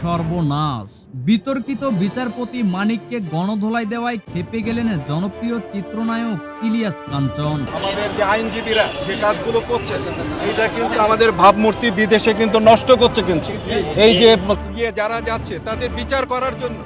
সর্বনাশ। বিতর্কিত বিচারপতি মানিককে গণধোলাই দেওয়ায় খেপে গেলেন জনপ্রিয় চিত্রনায়ক ইলিয়াস কাঞ্চন। আমাদের যে আইনজীবীরা যে কাজগুলো করছে এটা কিন্তু আমাদের ভাবমূর্তি বিদেশে কিন্তু নষ্ট করছে কিন্তু। এই যে গিয়ে যারা যাচ্ছে, তাদের বিচার করার জন্য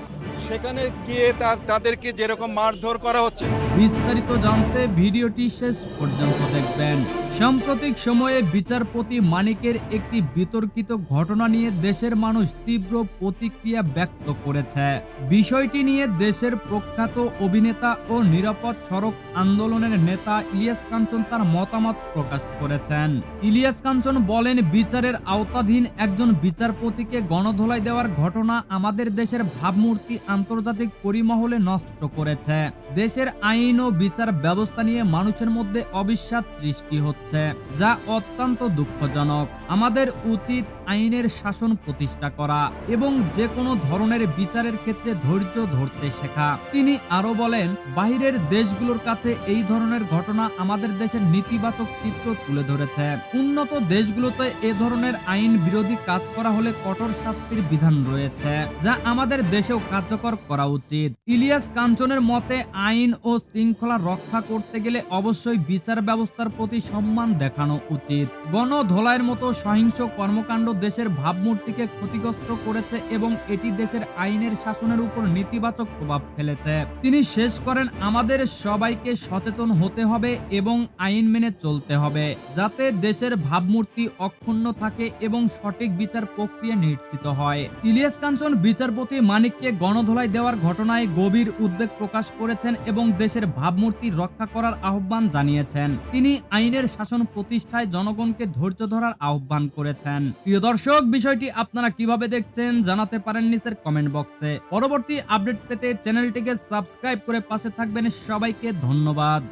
সেখানে গিয়ে তাদেরকে যেরকম মারধর করা হচ্ছে। বিস্তারিত জানতে ভিডিওটি শেষ পর্যন্ত দেখবেন। সাম্প্রতিক সময়ে বিচারপতি মানিকের একটি বিতর্কিত ঘটনা নিয়ে দেশের মানুষ তীব্র প্রতিক্রিয়া ব্যক্ত করেছে। বিষয়টি নিয়ে দেশের প্রখ্যাত অভিনেতা ও নিরাপদ সড়ক আন্দোলনের নেতা ইলিয়াস কাঞ্চন তার মতামত প্রকাশ করেছেন। ইলিয়াস কাঞ্চন বলেন, বিচারের আওতাধীন একজন বিচারপতিকে গণধোলাই দেওয়ার ঘটনা আমাদের দেশের ভাবমূর্তি আন্তর্জাতিক পরিমহলে নষ্ট করেছে। দেশের আইন ও বিচার ব্যবস্থা নিয়ে মানুষের মধ্যে অবিশ্বাস সৃষ্টি হচ্ছে, যা অত্যন্ত দুঃখজনক। আমাদের উচিত আইনের শাসন প্রতিষ্ঠা করা এবং যে কোনো ধরনের বিচারের ক্ষেত্রে ধৈর্য ধরতে শেখা। তিনি আরও বলেন, বাহিরের দেশগুলোর কাছে এই ধরনের ঘটনা আমাদের দেশের নেতিবাচক চিত্র তুলে ধরেছে। উন্নত দেশগুলোতে এ ধরনের আইন বিরোধী কাজ করা হলে কঠোর শাস্তির বিধান রয়েছে, যা আমাদের দেশেও কার্যকর করা উচিত। ইলিয়াস কাঞ্চনের মতে, আইন ও শৃঙ্খলা রক্ষা করতে গেলে অবশ্যই বিচার ব্যবস্থার প্রতি সম্মান দেখানো উচিত। গণধোলাইয়ের মতো সহিংস কর্মকাণ্ড দেশের ভাবমূর্তিকে ক্ষতিগ্রস্ত করেছে এবং এটি দেশের আইনের শাসনের উপর নেতিবাচক প্রভাব ফেলেছে। তিনি শেষ করেন, আমাদের সবাইকে সচেতন হতে হবে এবং আইন মেনে চলতে হবে, যাতে দেশের ভাবমূর্তি অক্ষুণ্ণ থাকে এবং সঠিক বিচার প্রক্রিয়া নিশ্চিত হয়। ইলিয়াস কাঞ্চন, বিচারপতি মানিককে গণধোলাই দেওয়ার ঘটনায় গভীর উদ্বেগ প্রকাশ করেছেন এবং দেশের ভাবমূর্তি রক্ষা করার আহ্বান জানিয়েছেন। তিনি আইনের শাসন প্রতিষ্ঠায় জনগণকে ধৈর্য ধরার আহ্বান করেছেন। প্রিয় দর্শক, বিষয়টি আপনারা কীভাবে দেখছেন জানাতে পারেন নিচের কমেন্ট বক্সে পরবর্তী আপডেট পেতে চ্যানেলটিকে সাবস্ক্রাইব করে পাশে থাকবেন। সবাইকে ধন্যবাদ।